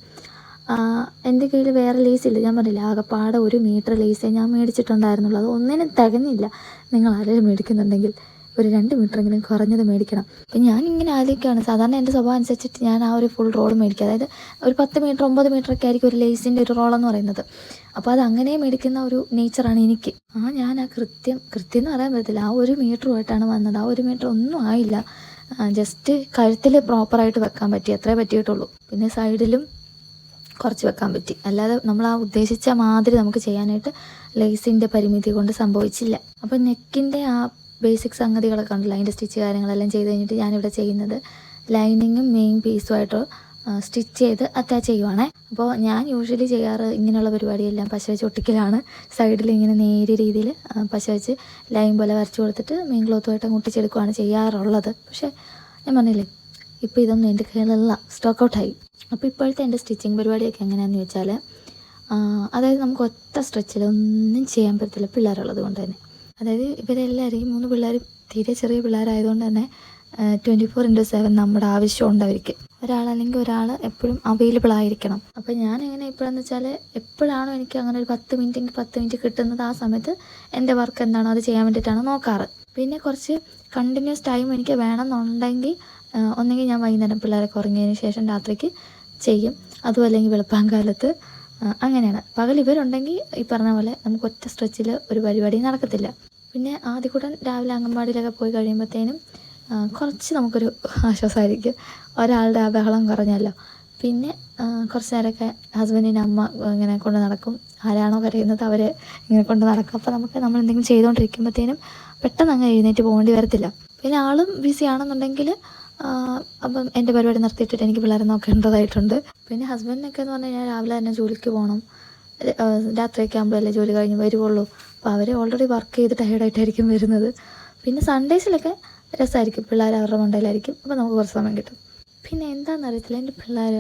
എന്റെ കയ്യിൽ വേറെ ലേസ് ഇല്ല. ഞാൻ പറഞ്ഞില്ല ആകെപ്പാടെ ഒരു മീറ്റർ ലേസേ ഞാൻ മേടിച്ചിട്ടുണ്ടായിരുന്നുള്ളൂ. അത് ഒന്നിനും തികഞ്ഞില്ല. നിങ്ങൾ ആരെങ്കിലും മേടിക്കുന്നുണ്ടെങ്കിൽ ഒരു രണ്ട് മീറ്ററെങ്കിലും കുറഞ്ഞത് മേടിക്കണം. അപ്പം ഇങ്ങനെ ആലോചിക്കുകയാണ്. സാധാരണ എന്റെ സ്വഭാവം അനുസരിച്ചിട്ട് ഞാൻ ആ ഒരു ഫുൾ റോൾ മേടിക്കുക അതായത് ഒരു പത്ത് മീറ്റർ ഒമ്പത് മീറ്റർ ഒക്കെ ആയിരിക്കും ഒരു ലേസിന്റെ ഒരു റോളെന്ന് പറയുന്നത്. അപ്പോൾ അത് അങ്ങനെ മേടിക്കുന്ന ഒരു നേച്ചറാണ് എനിക്ക്. ആ ഞാൻ ആ കൃത്യം കൃത്യം എന്ന് പറയാൻ പറ്റത്തില്ല. ആ ഒരു മീറ്ററുമായിട്ടാണ് വന്നത്. ആ ഒരു മീറ്റർ ഒന്നും ആയില്ല. ജസ്റ്റ് കഴുത്തിൽ പ്രോപ്പറായിട്ട് വെക്കാൻ പറ്റി. അത്രേ പറ്റിയിട്ടുള്ളൂ. പിന്നെ സൈഡിലും കുറച്ച് വെക്കാൻ പറ്റി. അല്ലാതെ നമ്മൾ ആ ഉദ്ദേശിച്ച മാതിരി നമുക്ക് ചെയ്യാനായിട്ട് ലേസിന്റെ പരിമിതി കൊണ്ട് സംഭവിച്ചില്ല. അപ്പോൾ നെക്കിന്റെ ആ ബേസിക് സംഗതികളൊക്കെ ഉണ്ടല്ലോ അതിന്റെ സ്റ്റിച്ച് കാര്യങ്ങളെല്ലാം ചെയ്ത് കഴിഞ്ഞിട്ട് ഞാനിവിടെ ചെയ്യുന്നത് ലൈനിങ്ങും മെയിൻ പീസുമായിട്ട് സ്റ്റിച്ച് ചെയ്ത് അറ്റാച്ച് ചെയ്യുവാണേ. അപ്പോൾ ഞാൻ യൂഷ്വലി ചെയ്യാറ് ഇങ്ങനെയുള്ള പരിപാടിയെല്ലാം പശ വെച്ച് ഒട്ടിക്കലാണ്. സൈഡിൽ ഇങ്ങനെ നേരിയ രീതിയിൽ പശ വെച്ച് ലൈൻ പോലെ വരച്ചു കൊടുത്തിട്ട് മെയിൻ ക്ലോത്തുമായിട്ട് മുട്ടിച്ചെടുക്കുകയാണ് ചെയ്യാറുള്ളത്. പക്ഷേ ഞാൻ പറഞ്ഞില്ലേ ഇപ്പോൾ ഇതൊന്നും എന്റെ കയ്യിലല്ല. സ്റ്റോക്ക് ഔട്ടായി. അപ്പോൾ ഇപ്പോഴത്തെ എന്റെ സ്റ്റിച്ചിങ് പരിപാടിയൊക്കെ എങ്ങനെയാണെന്ന് വെച്ചാൽ അതായത് നമുക്ക് ഒറ്റ സ്ട്രെച്ചിൽ ഒന്നും ചെയ്യാൻ പറ്റത്തില്ല പിള്ളേരുള്ളത് കൊണ്ട് തന്നെ. അതായത് ഇവരെല്ലാവരും ഈ മൂന്ന് പിള്ളേർ തീരെ ചെറിയ പിള്ളേരായതുകൊണ്ട് തന്നെ ട്വന്റി ഫോർ ഇന്റു സെവൻ നമ്മുടെ ആവശ്യമുണ്ട് അവർക്ക്. ഒരാളല്ലെങ്കിൽ ഒരാൾ എപ്പോഴും അവൈലബിൾ ആയിരിക്കണം. അപ്പോൾ ഞാൻ എങ്ങനെ ഇപ്പോഴെന്ന് വെച്ചാൽ എപ്പോഴാണോ എനിക്ക് അങ്ങനെ ഒരു പത്ത് മിനിറ്റ് പത്ത് മിനിറ്റ് കിട്ടുന്നത് ആ സമയത്ത് എന്റെ വർക്ക് എന്താണോ അത് ചെയ്യാൻ വേണ്ടിയിട്ടാണ് നോക്കാറ്. പിന്നെ കുറച്ച് കണ്ടിന്യൂസ് ടൈം എനിക്ക് വേണമെന്നുണ്ടെങ്കിൽ ഒന്നെങ്കിൽ ഞാൻ വൈകുന്നേരം പിള്ളേരൊക്കെ ഉറങ്ങിയതിന് ശേഷം രാത്രിക്ക് ചെയ്യും. അതും അല്ലെങ്കിൽ വെളുപ്പാങ്കാലത്ത്. അങ്ങനെയാണ്. പകൽ ഇവരുണ്ടെങ്കിൽ ഈ പറഞ്ഞ പോലെ നമുക്ക് ഒറ്റ സ്ട്രെച്ചിൽ ഒരു പരിപാടി നടക്കത്തില്ല. പിന്നെ ആദ്യകൂടൻ രാവിലെ അംഗൻവാടിയിലൊക്കെ പോയി കഴിയുമ്പോഴത്തേനും കുറച്ച് നമുക്കൊരു ആശ്വാസമായിരിക്കും. ഒരാളുടെ ആ ബഹളം കുറഞ്ഞല്ലോ. പിന്നെ കുറച്ച് നേരമൊക്കെ ഹസ്ബൻഡിന്റെ അമ്മ ഇങ്ങനെ കൊണ്ട് നടക്കും. ആരാണോ കരയുന്നത് അവരെ ഇങ്ങനെ കൊണ്ട് നടക്കും. അപ്പോൾ നമുക്ക് നമ്മൾ എന്തെങ്കിലും ചെയ്തുകൊണ്ടിരിക്കുമ്പോഴത്തേനും പെട്ടെന്ന് അങ്ങ് എഴുന്നേറ്റ് പോകേണ്ടി വരത്തില്ല. പിന്നെ ആളും ബിസി ആണെന്നുണ്ടെങ്കിൽ അപ്പം എന്റെ പരിപാടി നിർത്തിയിട്ടിട്ട് എനിക്ക് പിള്ളേരെ നോക്കേണ്ടതായിട്ടുണ്ട്. പിന്നെ ഹസ്ബൻഡിനൊക്കെ എന്ന് പറഞ്ഞു കഴിഞ്ഞാൽ രാവിലെ തന്നെ ജോലിക്ക് പോകണം. രാത്രിയൊക്കെ ആകുമ്പോഴല്ലേ ജോലി കഴിഞ്ഞ് വരുവുള്ളൂ. അപ്പോൾ അവർ ഓൾറെഡി വർക്ക് ചെയ്ത് ടയർഡായിട്ടായിരിക്കും വരുന്നത്. പിന്നെ സൺഡേസിലൊക്കെ രസമായിരിക്കും പിള്ളേർ അവരുടെ മണ്ടയിലായിരിക്കും അപ്പോൾ നമുക്ക് കുറച്ച് സമയം കിട്ടും. പിന്നെ എന്താണെന്ന് അറിയത്തില്ല. എന്റെ പിള്ളേർ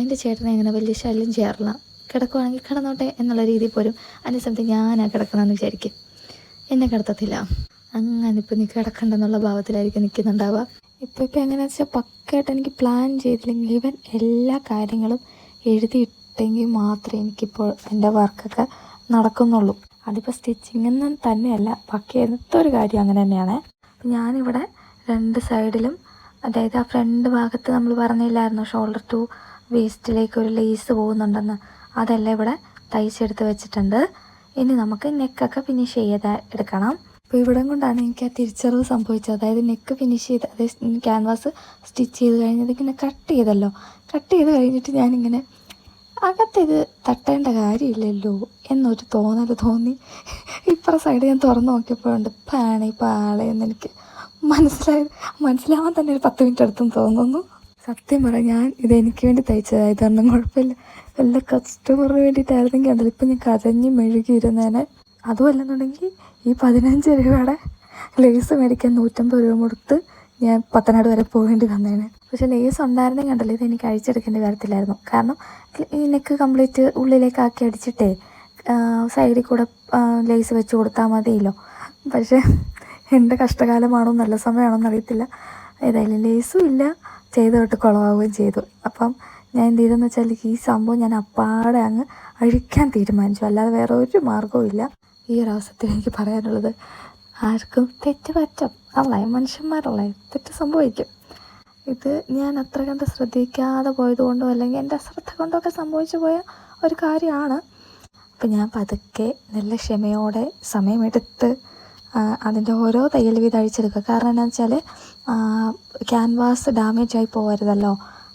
എന്റെ ചേട്ടനെ അങ്ങനെ വലിയ ശല്യം ചെയ്യാറില്ല. കിടക്കുവാണെങ്കിൽ കിടന്നോട്ടെ എന്നുള്ള രീതിയിൽ പോലും അതിന്റെ സമയത്ത് ഞാനാ കിടക്കണമെന്ന് വിചാരിക്കും. എന്നെ കിടത്തത്തില്ല. അങ്ങനെ ഇപ്പം നീ കിടക്കണ്ടെന്നുള്ള ഭാവത്തിലായിരിക്കും നിൽക്കുന്നുണ്ടാവുക. ഇപ്പോൾ ഇപ്പോൾ എങ്ങനെയാണെന്ന് വെച്ചാൽ പക്കായിട്ട് എനിക്ക് പ്ലാൻ ചെയ്തില്ലെങ്കിൽ ഈവൻ എല്ലാ കാര്യങ്ങളും എഴുതിയിട്ടെങ്കിൽ മാത്രമേ എനിക്കിപ്പോൾ എന്റെ വർക്കൊക്കെ നടക്കുന്നുള്ളൂ. അതിപ്പോൾ സ്റ്റിച്ചിങ് എന്ന് തന്നെയല്ല ബാക്കി എന്തൊരു കാര്യം അങ്ങനെ തന്നെയാണ്. ഞാനിവിടെ രണ്ട് സൈഡിലും അതായത് ആ ഫ്രണ്ട് ഭാഗത്ത് നമ്മൾ പറഞ്ഞില്ലായിരുന്നു ഷോൾഡർ ടു വേസ്റ്റിലേക്ക് ഒരു ലേസ് പോകുന്നുണ്ടെന്ന്. അതെല്ലാം ഇവിടെ തയ്ച്ചെടുത്ത് വെച്ചിട്ടുണ്ട്. ഇനി നമുക്ക് നെക്കൊക്കെ ഫിനിഷ് ചെയ്ത് എടുക്കണം. അപ്പോൾ ഇവിടം കൊണ്ടാണ് എനിക്ക് ആ തിരിച്ചറിവ് സംഭവിച്ചത്. അതായത് നെക്ക് ഫിനിഷ് ചെയ്ത് അതായത് ക്യാൻവാസ് സ്റ്റിച്ച് ചെയ്ത് കഴിഞ്ഞത് ഇങ്ങനെ കട്ട് ചെയ്തല്ലോ. കട്ട് ചെയ്ത് കഴിഞ്ഞിട്ട് ഞാനിങ്ങനെ അകത്തിത് തട്ടേണ്ട കാര്യമില്ലല്ലോ എന്നൊരു തോന്നൽ തോന്നി. ഇപ്പുറ സൈഡ് ഞാൻ തുറന്നു നോക്കിയപ്പോഴുണ്ട് പാണി പാളയെന്ന് എനിക്ക് മനസ്സിലായത് മനസ്സിലാവാൻ തന്നെ ഒരു പത്ത് മിനിറ്റ് അടുത്തും തോന്നുന്നു. സത്യം പറയാം ഞാൻ ഇത് എനിക്ക് വേണ്ടി തയ്ച്ചതായത് കാരണം കുഴപ്പമില്ല. എല്ലാ കസ്റ്റമറിന് വേണ്ടിയിട്ടായിരുന്നെങ്കിൽ അതിലിപ്പോൾ ഞാൻ കരഞ്ഞ് മെഴുകിയിരുന്നേനെ. അതുമല്ലെന്നുണ്ടെങ്കിൽ ഈ പതിനഞ്ച് രൂപയുടെ ലേസ് മേടിക്കാൻ നൂറ്റമ്പത് രൂപ കൊടുത്ത് ഞാൻ പത്തനാട് വരെ പോകേണ്ടി വന്നേനെ. പക്ഷേ ലേസ് ഉണ്ടായിരുന്നേ കണ്ടല്ലോ ഇത് എനിക്ക് അഴിച്ചെടുക്കേണ്ടി വരത്തില്ലായിരുന്നു കാരണം ഈ നെക്ക് കംപ്ലീറ്റ് ഉള്ളിലേക്കാക്കി അടിച്ചിട്ട് സൈഡിൽ കൂടെ ലേസ് വെച്ച് കൊടുത്താൽ മതിയല്ലോ. പക്ഷേ എന്റെ കഷ്ടകാലമാണോ നല്ല സമയമാണോ എന്നറിയത്തില്ല. ഏതായാലും ലേസും ഇല്ല. ചെയ്ത് തൊട്ട് കുളമാവുകയും ചെയ്തു. അപ്പം ഞാൻ എന്ത് ചെയ്തെന്ന് വെച്ചാൽ ഈ സംഭവം ഞാൻ അപ്പാടെ അങ്ങ് അഴിക്കാൻ തീരുമാനിച്ചു. അല്ലാതെ വേറെ ഒരു മാർഗവും ഇല്ല ഈ ഒരു അവസരത്തിൽ എനിക്ക് പറയാനുള്ളത്. ആർക്കും തെറ്റ് പറ്റും? അല്ലേ മനുഷ്യന്മാരല്ലേ? തെറ്റ് സംഭവിക്കും. ഇത് ഞാൻ അത്ര കണ്ട് ശ്രദ്ധിക്കാതെ പോയതുകൊണ്ടോ അല്ലെങ്കിൽ എന്റെ അശ്രദ്ധ കൊണ്ടോ ഒക്കെ സംഭവിച്ചു പോയ ഒരു കാര്യമാണ്. അപ്പം ഞാൻ പതുക്കെ നല്ല ക്ഷമയോടെ സമയമെടുത്ത് അതിന്റെ ഓരോ തയ്യൽ വീതം അഴിച്ചെടുക്കുക. കാരണം എന്താണെന്ന് വെച്ചാൽ ക്യാൻവാസ് ഡാമേജ് ആയി പോകരുതല്ലോ.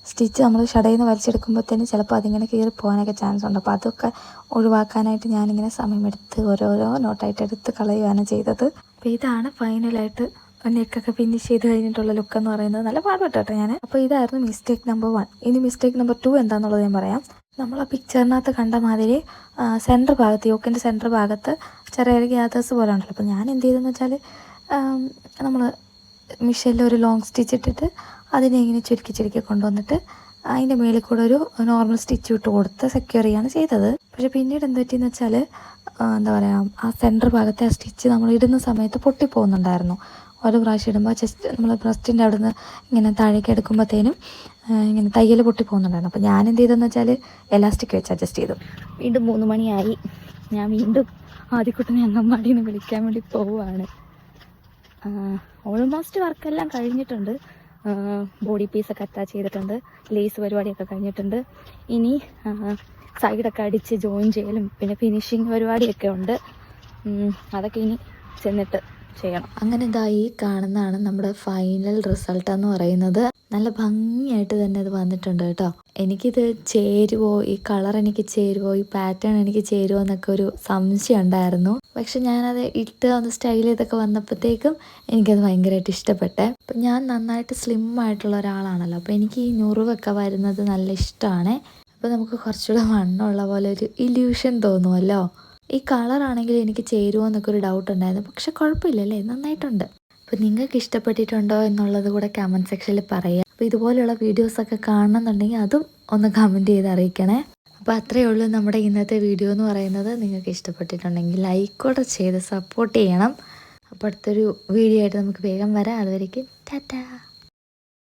സ്റ്റിച്ച് നമ്മൾ ഷടയിൽ നിന്ന് തന്നെ ചിലപ്പോൾ അതിങ്ങനെ കീറി പോകാനൊക്കെ ചാൻസ് ഉണ്ട്. അപ്പോൾ അതൊക്കെ ഒഴിവാക്കാനായിട്ട് ഞാനിങ്ങനെ സമയമെടുത്ത് ഓരോരോ നോട്ടായിട്ട് എടുത്ത് കളയുകയാണ് ചെയ്തത്. അപ്പോൾ ഇതാണ് ഫൈനലായിട്ട് നെക്കൊക്കെ ഫിനിഷ് ചെയ്ത് കഴിഞ്ഞിട്ടുള്ള ലുക്ക് എന്ന് പറയുന്നത്. നല്ല പാടുപെട്ടു കേട്ടോ ഞാൻ അപ്പോൾ ഇതായിരുന്നു മിസ്റ്റേക്ക് നമ്പർ വൺ ഇനി മിസ്റ്റേക്ക് നമ്പർ ടു എന്താണെന്നുള്ളത് ഞാൻ പറയാം. നമ്മൾ ആ പിക്ചറിനകത്ത് കണ്ട മാതിരി സെന്റർ ഭാഗത്ത് യോക്കിന്റെ സെന്റർ ഭാഗത്ത് ചെറിയ ചെറിയ ഗ്യാതേഴ്സ് പോലെ ഉണ്ടല്ലോ. അപ്പോൾ ഞാൻ എന്ത് ചെയ്തെന്ന് വെച്ചാൽ നമ്മൾ മിഷനിൽ ഒരു ലോങ് സ്റ്റിച്ച് ഇട്ടിട്ട് അതിനെ ഇങ്ങനെ ചുരുക്കി ചുരുക്കി കൊണ്ടുവന്നിട്ട് അതിന്റെ മേളിൽ കൂടെ ഒരു നോർമൽ സ്റ്റിച്ച് ഇട്ട് കൊടുത്ത് സെക്യൂർ ചെയ്യാണ് ചെയ്തത്. പക്ഷേ പിന്നീട് എന്ത് പറ്റിയെന്ന് വെച്ചാൽ എന്താ പറയുക ആ സെന്റർ ഭാഗത്തെ ആ സ്റ്റിച്ച് നമ്മൾ ഇടുന്ന സമയത്ത് പൊട്ടിപ്പോകുന്നുണ്ടായിരുന്നു. ഓരോ പ്രാവശ്യം ഇടുമ്പോൾ ജസ്റ്റ് നമ്മൾ ബ്രസ്റ്റിന്റെ അവിടെ നിന്ന് ഇങ്ങനെ താഴേക്ക് എടുക്കുമ്പോഴത്തേനും ഇങ്ങനെ തയ്യൽ പൊട്ടിപ്പോകുന്നുണ്ടായിരുന്നു. അപ്പോൾ ഞാൻ എന്ത് ചെയ്തെന്ന് വെച്ചാൽ എലാസ്റ്റിക് വെച്ച് അഡ്ജസ്റ്റ് ചെയ്തു. വീണ്ടും മൂന്ന് മണിയായി. ഞാൻ വീണ്ടും ആദ്യക്കുട്ടനെ അംഗൻവാടിയിൽ നിന്ന് വിളിക്കാൻ വേണ്ടി പോവുകയാണ് ഓൾമോസ്റ്റ് വർക്കെല്ലാം കഴിഞ്ഞിട്ടുണ്ട്. ബോഡി പീസൊക്കെ അറ്റാച്ച് ചെയ്തിട്ടുണ്ട്. ലേസ് പരിപാടിയൊക്കെ കഴിഞ്ഞിട്ടുണ്ട്. ഇനി സൈഡൊക്കെ അടിച്ച് ജോയിൻ ചെയ്യലും പിന്നെ ഫിനിഷിങ് പരിപാടിയൊക്കെ ഉണ്ട്. അതൊക്കെ ഇനി ചെന്നിട്ട് ചെയ്യണം. അങ്ങനെ ഇതാ ഈ കാണുന്നതാണ് നമ്മുടെ ഫൈനൽ റിസൾട്ട് എന്ന് പറയുന്നത്. നല്ല ഭംഗിയായിട്ട് തന്നെ ഇത് വന്നിട്ടുണ്ട് കേട്ടോ. എനിക്കിത് ചേരുവോ ഈ കളർ എനിക്ക് ചേരുവോ ഈ പാറ്റേൺ എനിക്ക് ചേരുവോ എന്നൊക്കെ ഒരു സംശയം ഉണ്ടായിരുന്നു. പക്ഷെ ഞാനത് ഇട്ട് ഒന്ന് സ്റ്റൈൽ ചെയ്തൊക്കെ വന്നപ്പോഴത്തേക്കും എനിക്കത് ഭയങ്കരമായിട്ട് ഇഷ്ടപ്പെട്ടെ. അപ്പം ഞാൻ നന്നായിട്ട് സ്ലിം ആയിട്ടുള്ള ഒരാളാണല്ലോ. അപ്പോൾ എനിക്ക് ഈ ഞുറിവൊക്കെ വരുന്നത് നല്ല ഇഷ്ടമാണ്. അപ്പോൾ നമുക്ക് കുറച്ചുകൂടെ വണ്ണമുള്ള പോലെ ഒരു ഇല്യൂഷൻ തോന്നുമല്ലോ. ഈ കളറാണെങ്കിൽ എനിക്ക് ചേരുമോ എന്നൊക്കെ ഒരു ഡൗട്ട് ഉണ്ടായിരുന്നു. പക്ഷെ കുഴപ്പമില്ലല്ലേ നന്നായിട്ടുണ്ട്. അപ്പോൾ നിങ്ങൾക്ക് ഇഷ്ടപ്പെട്ടിട്ടുണ്ടോ എന്നുള്ളത് കൂടെ കമന്റ് സെക്ഷനിൽ പറയുക അപ്പോൾ ഇതുപോലെയുള്ള വീഡിയോസൊക്കെ കാണണമെന്നുണ്ടെങ്കിൽ അതും ഒന്ന് കമന്റ് ചെയ്ത് അറിയിക്കണേ. അപ്പോൾ അത്രയേ ഉള്ളൂ നമ്മുടെ ഇന്നത്തെ വീഡിയോ എന്ന് പറയുന്നത്. നിങ്ങൾക്ക് ഇഷ്ടപ്പെട്ടിട്ടുണ്ടെങ്കിൽ ലൈക്കോടെ ചെയ്ത് സപ്പോർട്ട് ചെയ്യണം. അപ്പോൾ അടുത്തൊരു വീഡിയോ ആയിട്ട് നമുക്ക് വേഗം വരാം. അതുവരേക്കും ടാറ്റാ.